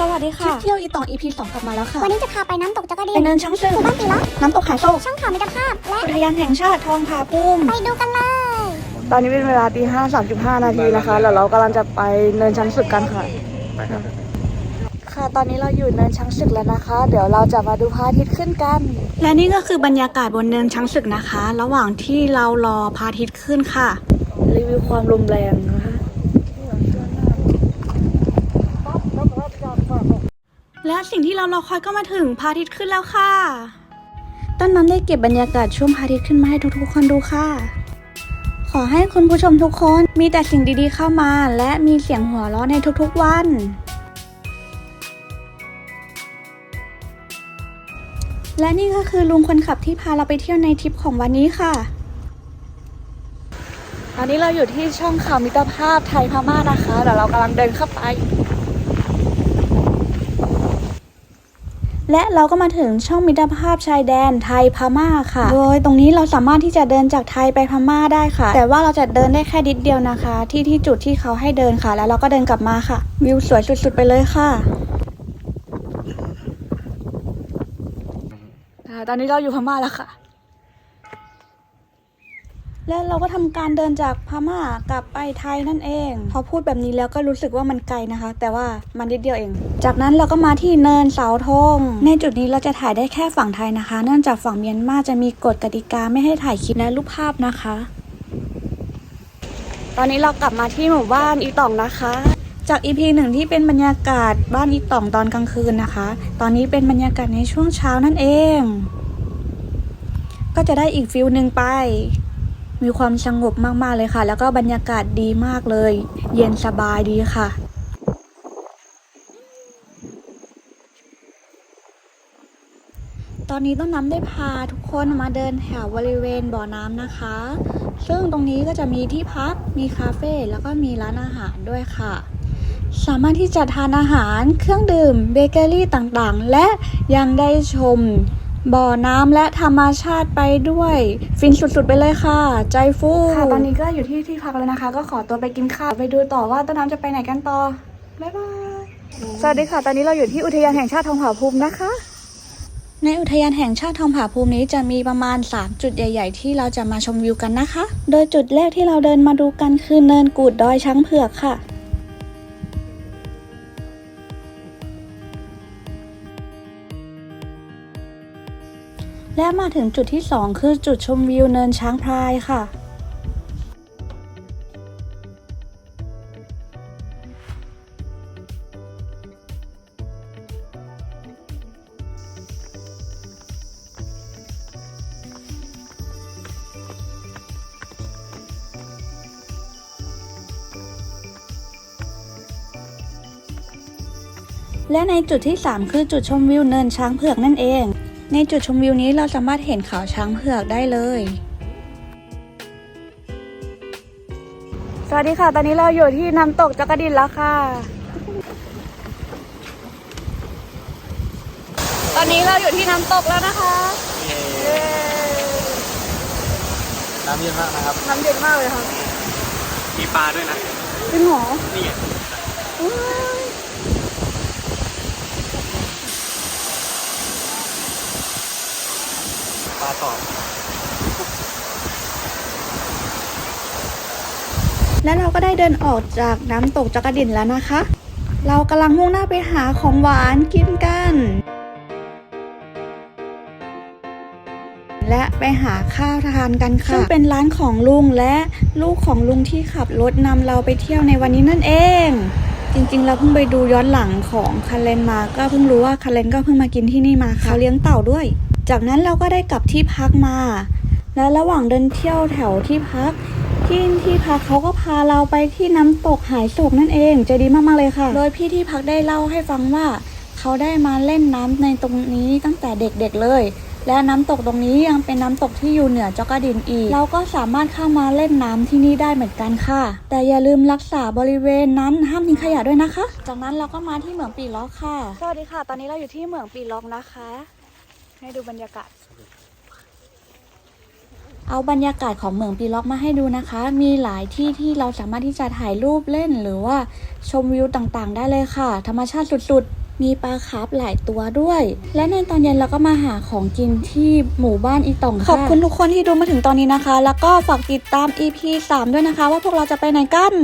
สวัสดีคลิค่ะปเที่ยวอีต่อง EP 2กลับมาแล้วค่ะ วันนี้จะพาไปน้ำตกจักรดิไปนเนินช้างศึกหมู่บ้านปีล็อกน้ำตกหายโศกช่องข่าวมิตรภาพ และอุทยานแห่งชาติทองผาภูมิ ไปดูกันเลย ตอนนี้เป็นเวลาตีห้าสามจุดห้านาทีนะคะ แล้วเรากำลังจะไปเนินช้างศึกกันค่ะ ค่ะ ตอนนี้เราอยู่เนินช้างศึกแล้วนะคะ เดี๋ยวเราจะมาดูพระอาทิตย์ขึ้นกัน และนี่ก็คือบรรยากาศบนเนินช้างศึกนะคะ ระหว่างที่เรารอพระอาทิตย์ขึ้นค่ะ รีวิวความลมแรงนะคะ และสิ่งที่เรารอคอยก็มาถึงพระอาทิตย์ขึ้นแล้วค่ะ ต้นน้ำได้เก็บบรรยากาศช่วงพระอาทิตย์ขึ้นมาให้ทุกๆคนดูค่ะ ขอให้คุณผู้ชมทุกคนมีแต่สิ่งดีๆเข้ามา และมีเสียงหัวเราะในทุกๆวัน และนี่ก็คือลุงคนขับที่พาเราไปเที่ยวในทริปของวันนี้ค่ะตอนนี้เราอยู่ที่ช่องข่าวมิตรภาพไทยพม่านะคะเดี๋ยวเรากำลังเดินเข้าไป และเราก็มาถึงช่องมิตรภาพชายแดนไทยพม่าค่ะ โดยตรงนี้เราสามารถที่จะเดินจากไทยไปพม่าได้ค่ะ แต่ว่าเราจะเดินได้แค่นิดเดียวนะคะ ที่ที่จุดที่เขาให้เดินค่ะ แล้วเราก็เดินกลับมาค่ะ วิวสวยสุดๆไปเลยค่ะตอนนี้เราอยู่พม่าแล้วค่ะ และเราก็ทำการเดินจากพม่ากลับไปไทยนั่นเอง พอพูดแบบนี้แล้วก็รู้สึกว่ามันไกลนะคะ แต่ว่ามันนิดเดียวเอง จากนั้นเราก็มาที่เนินเสาธงในจุดนี้เราจะถ่ายได้แค่ฝั่งไทยนะคะ เนื่องจากฝั่งเมียนมาจะมีกฎกติกาไม่ให้ถ่ายคลิปและรูปภาพนะคะ ตอนนี้เรากลับมาที่หมู่บ้านอีตองนะคะจากอีพีหนึ่งที่เป็นบรรยากาศบ้านอีต่องตอนกลางคืนนะคะ ตอนนี้เป็นบรรยากาศในช่วงเช้านั่นเอง ก็จะได้อีกฟิลหนึ่งไป มีความสงบมากๆเลยค่ะ แล้วก็บรรยากาศดีมากเลย เย็นสบายดีค่ะตอนนี้ต้นน้ำได้พาทุกคนมาเดินแถวบริเวณบ่อน้ำนะคะ ซึ่งตรงนี้ก็จะมีที่พัก มีคาเฟ่แล้วก็มีร้านอาหารด้วยค่ะ สามารถที่จะทานอาหารเครื่องดื่มเบเกอรี่ต่างๆ และยังได้ชม บ่อน้ำและธรรมชาติไปด้วย ฟินสุดๆไปเลยค่ะ ใจฟูค่ะตอนนี้ก็อยู่ที่ที่พักแล้วนะคะ ก็ขอตัวไปกินข้าวไปดูต่อว่าต้นน้ำจะไปไหนกันต่อบ๊ายบายสวัสดีค่ะ ตอนนี้เราอยู่ที่อุทยานแห่งชาติทองผาภูมินะคะ ในอุทยานแห่งชาติทองผาภูมินี้จะมีประมาณ 3 จุดใหญ่ ๆ ที่เราจะมาชมวิวกันนะคะ โดยจุดแรกที่เราเดินมาดูกันคือเนินกูดดอยช้างเผือกค่ะ และมาถึงจุดที่ 2 คือจุดชมวิวเนินช้างพลายค่ะ และในจุดที่ 3 คือจุดชมวิวเนินช้างเผือกนั่นเอง ในจุดชมวิวนี้เราสามารถเห็นเขาช้างเผือกได้เลย สวัสดีค่ะ ตอนนี้เราอยู่ที่น้ำตกจักรดินแล้วค่ะ ตอนนี้เราอยู่ที่น้ำตกแล้วนะคะเย้น้ำเย็นมากนะครับ น้ำเย็นมากเลยค่ะ มีปลาด้วยนะจริงเหรอนี่ไง ก่อและเราก็ได้เดินออกจากน้ำตกจักรดินแล้วนะคะ เรากำลังมุ่งหน้าไปหาของหวานกินกัน และไปหาข้าวทานกันค่ะซึ่งเป็นร้านของลุงและลูกของลุงที่ขับรถนำเราไปเที่ยวในวันนี้นั่นเองจริงๆ เราเพิ่งไปดูย้อนหลังของคาเลนมา ก็เพิ่งรู้ว่าคาเลนก็เพิ่งมากินที่นี่มาเขาเลี้ยงเต่าด้วย จากนั้นเราก็ได้กลับที่พักมา และระหว่างเดินเที่ยวแถวที่พัก ที่ที่พักเขาก็พาเราไปที่น้ำตกหายโศกนั่นเองใจดีมากๆเลยค่ะ โดยพี่ที่พักได้เล่าให้ฟังว่า เขาได้มาเล่นน้ำในตรงนี้ตั้งแต่เด็กๆเลย และน้ำตกตรงนี้ยังเป็นน้ำตกที่อยู่เหนือจอกระดินอีก เราก็สามารถเข้ามาเล่นน้ำที่นี่ได้เหมือนกันค่ะ แต่อย่าลืมรักษาบริเวณนั้นห้ามทิ้งขยะด้วยนะคะ จากนั้นเราก็มาที่เหมืองปีล็อกค่ะ สวัสดีค่ะ ตอนนี้เราอยู่ที่เหมืองปีล็อกนะคะ ให้ดูบรรยากาศ เอาบรรยากาศของเหมืองปีล็อกมาให้ดูนะคะ มีหลายที่ที่เราสามารถที่จะถ่ายรูปเล่นหรือว่าชมวิวต่างๆ ได้เลยค่ะ ธรรมชาติสุดๆ มีปลาคาร์ฟหลายตัวด้วย และในตอนเย็นเราก็มาหาของกินที่หมู่บ้านอีตองค่ะขอบคุณทุกคนที่ดูมาถึงตอนนี้นะคะ แล้วก็ฝากติดตาม EP 3 ด้วยนะคะ ว่าพวกเราจะไปไหนกัน